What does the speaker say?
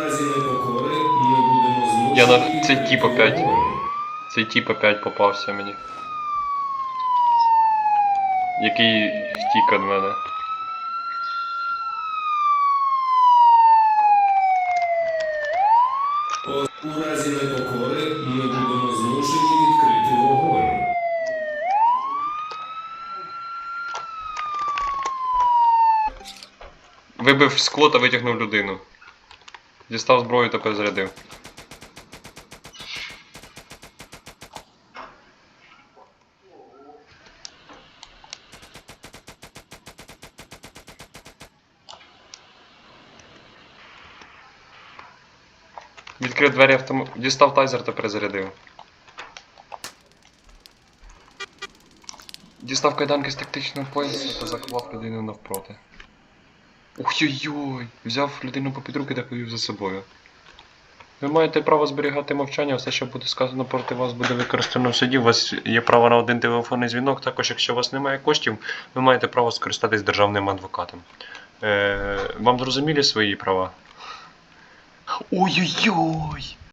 Разі непокори ми будемо змушені... Я на- цей тип опять. Цей тип опять попався мені. Який втік від мене. У разі непокори ми будемо змушені відкрити вогонь. Вибив скло та витягнув людину. Дістав зброю та перезарядив. Відкрив двері автомат. Дістав тайзер та перезарядив. Дістав кайданки з тактичного пояса та заклав людину навпроти. Ой-ой-ой! Взяв людину попід руки та повів за собою. Ви маєте право зберігати мовчання, все, що буде сказано проти вас, буде використано в суді. У вас є право на один телефонний дзвінок. Також, якщо у вас немає коштів, ви маєте право скористатись державним адвокатом. Е, вам зрозумілі свої права? Ой-ой-ой!